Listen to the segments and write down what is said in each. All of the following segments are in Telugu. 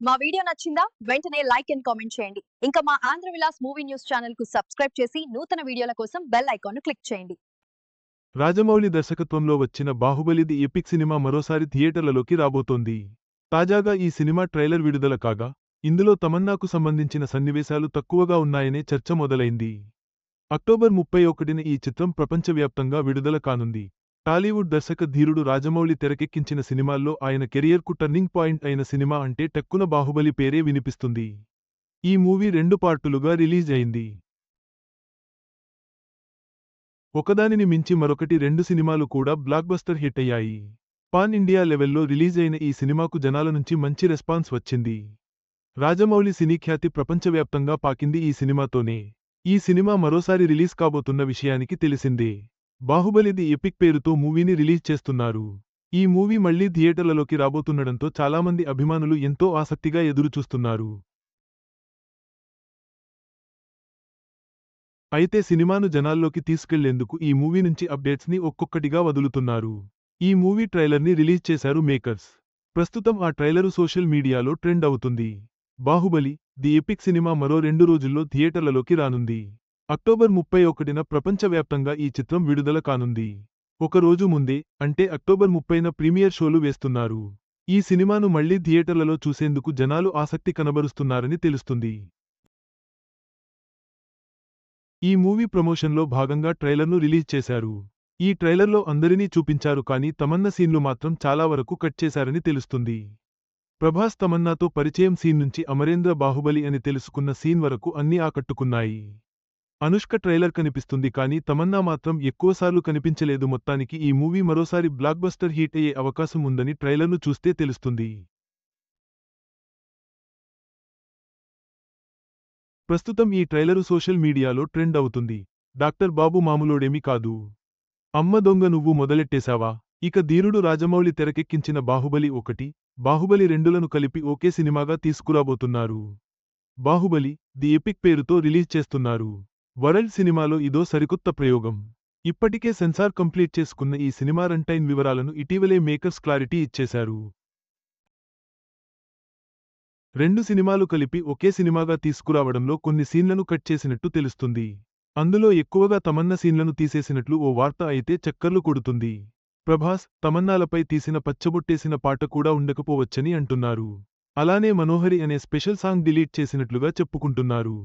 మా వీడియో నచ్చిందా? వెంటనే లైక్ అండ్ కామెంట్ చేయండి. ఇంకా మా ఆంధ్ర విలాస్ మూవీ న్యూస్ ఛానల్కు సబ్స్క్రైబ్ చేసి నూతన వీడియోల కోసం బెల్ ఐకాన్ను క్లిక్ చేయండి. రాజమౌళి దర్శకత్వంలో వచ్చిన బాహుబలి ది ఎపిక్ సినిమా మరోసారి థియేటర్లలోకి రాబోతోంది. తాజాగా ఈ సినిమా ట్రైలర్ విడుదల కాగా ఇందులో తమన్నాకు సంబంధించిన సన్నివేశాలు తక్కువగా ఉన్నాయనే చర్చ మొదలైంది. అక్టోబర్ ముప్పై ఒకటిన ఈ చిత్రం ప్రపంచవ్యాప్తంగా విడుదల కానుంది. టాలీవుడ్ దర్శక ధీరుడు రాజమౌళి తెరకెక్కించిన సినిమాల్లో ఆయన కెరియర్కు టర్నింగ్ పాయింట్ అయిన సినిమా అంటే టక్కున బాహుబలి పేరే వినిపిస్తుంది. ఈ మూవీ రెండు పార్టులుగా రిలీజ్ అయింది. ఒకదానిని మించి మరొకటి రెండు సినిమాలు కూడా బ్లాక్బస్టర్ హిట్ అయ్యాయి. పాన్ ఇండియా లెవెల్లో రిలీజ్ అయిన ఈ సినిమాకు జనాల నుంచి మంచి రెస్పాన్స్ వచ్చింది. రాజమౌళి సినీ ఖ్యాతి ప్రపంచవ్యాప్తంగా పాకింది ఈ సినిమాతోనే. ఈ సినిమా మరోసారి రిలీజ్ కాబోతున్న విషయానికి తెలిసిందే. బాహుబలి ది ఎపిక్ పేరుతో మూవీని రిలీజ్ చేస్తున్నారు. ఈ మూవీ మళ్ళీ థియేటర్లలోకి రాబోతుండడంతో చాలామంది అభిమానులు ఎంతో ఆసక్తిగా ఎదురుచూస్తున్నారు. అయితే సినిమాను జనాల్లోకి తీసుకెళ్ళేందుకు ఈ మూవీ నుంచి అప్డేట్స్ని ఒక్కొక్కటిగా వదులుతున్నారు. ఈ మూవీ ట్రైలర్ని రిలీజ్ చేశారు మేకర్స్. ప్రస్తుతం ఆ ట్రైలరు సోషల్ మీడియాలో ట్రెండ్ అవుతుంది. బాహుబలి ది ఎపిక్ సినిమా మరో రెండు రోజుల్లో థియేటర్లలోకి రానుంది. అక్టోబర్ ముప్పై ఒకటిన ప్రపంచవ్యాప్తంగా ఈ చిత్రం విడుదల కానుంది. ఒక రోజు ముందే అంటే అక్టోబర్ ముప్పైన ప్రీమియర్ షోలు వేస్తున్నారు. ఈ సినిమాను మళ్ళీ థియేటర్లలో చూసేందుకు జనాలు ఆసక్తి కనబరుస్తున్నారని తెలుస్తుంది. ఈ మూవీ ప్రమోషన్లో భాగంగా ట్రైలర్ను రిలీజ్ చేశారు. ఈ ట్రైలర్లో అందరినీ చూపించారు కానీ తమన్న సీన్లు మాత్రం చాలా వరకు కట్ చేశారని తెలుస్తుంది. ప్రభాస్ తమన్నాతో పరిచయం సీన్ నుంచి అమరేంద్ర బాహుబలి అని తెలుసుకున్న సీన్ వరకు అన్నీ ఆకట్టుకున్నాయి. అనుష్క ట్రైలర్ కనిపిస్తుంది కానీ తమన్నా మాత్రం ఎక్కువసార్లు కనిపించలేదు. మొత్తానికి ఈ మూవీ మరోసారి బ్లాక్బస్టర్ హీట్ అయ్యే అవకాశం ఉందని ట్రైలర్ను చూస్తే తెలుస్తుంది. ప్రస్తుతం ఈ ట్రైలరు సోషల్ మీడియాలో ట్రెండ్ అవుతుంది. డాక్టర్ బాబు మామూలోడేమీ కాదు. అమ్మ దొంగ నువ్వు మొదలెట్టేశావా? ఇక ధీరుడు రాజమౌళి తెరకెక్కించిన బాహుబలి ఒకటి బాహుబలి రెండులను కలిపి ఒకే సినిమాగా తీసుకురాబోతున్నారు. బాహుబలి ది ఎపిక్ పేరుతో రిలీజ్ చేస్తున్నారు. వరల్డ్ సినిమాలో ఇదో సరికొత్త ప్రయోగం. ఇప్పటికే సెన్సార్ కంప్లీట్ చేసుకున్న ఈ సినిమా రన్టైన్ వివరాలను ఇటీవలే మేకర్స్ క్లారిటీ ఇచ్చేశారు. రెండు సినిమాలు కలిపి ఒకే సినిమాగా తీసుకురావడంలో కొన్ని సీన్లను కట్ చేసినట్టు తెలుస్తుంది. అందులో ఎక్కువగా తమన్న సీన్లను తీసేసినట్లు ఓ వార్త అయితే చక్కర్లు కొడుతుంది. ప్రభాస్ తమన్నాలపై తీసిన పచ్చబొట్టేసిన పాట కూడా ఉండకపోవచ్చని అంటున్నారు. అలానే మనోహరి అనే స్పెషల్ సాంగ్ డిలీట్ చేసినట్లుగా చెప్పుకుంటున్నారు.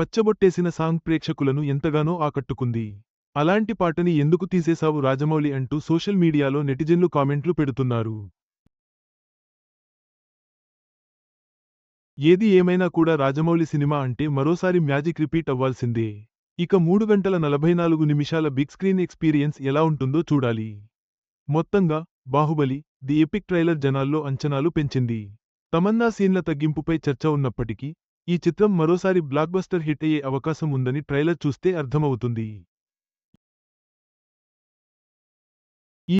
పచ్చబొట్టేసిన సాంగ్ ప్రేక్షకులను ఎంతగానో ఆకట్టుకుంది. అలాంటి పాటని ఎందుకు తీసేశావు రాజమౌళి అంటూ సోషల్ మీడియాలో నెటిజన్లు కామెంట్లు పెడుతున్నారు. ఏది ఏమైనా కూడా రాజమౌళి సినిమా అంటే మరోసారి మ్యాజిక్ రిపీట్ అవ్వాల్సిందే. ఇక మూడు గంటల నలభై నాలుగు నిమిషాల బిగ్ స్క్రీన్ ఎక్స్పీరియన్స్ ఎలా ఉంటుందో చూడాలి. మొత్తంగా బాహుబలి ది ఎపిక్ ట్రైలర్ జనాల్లో అంచనాలు పెంచింది. తమన్నా సీన్ల తగ్గింపుపై చర్చ ఉన్నప్పటికీ ఈ చిత్రం మరోసారి బ్లాక్బస్టర్ హిట్ అయ్యే అవకాశం ఉందని ట్రైలర్ చూస్తే అర్థమవుతుంది.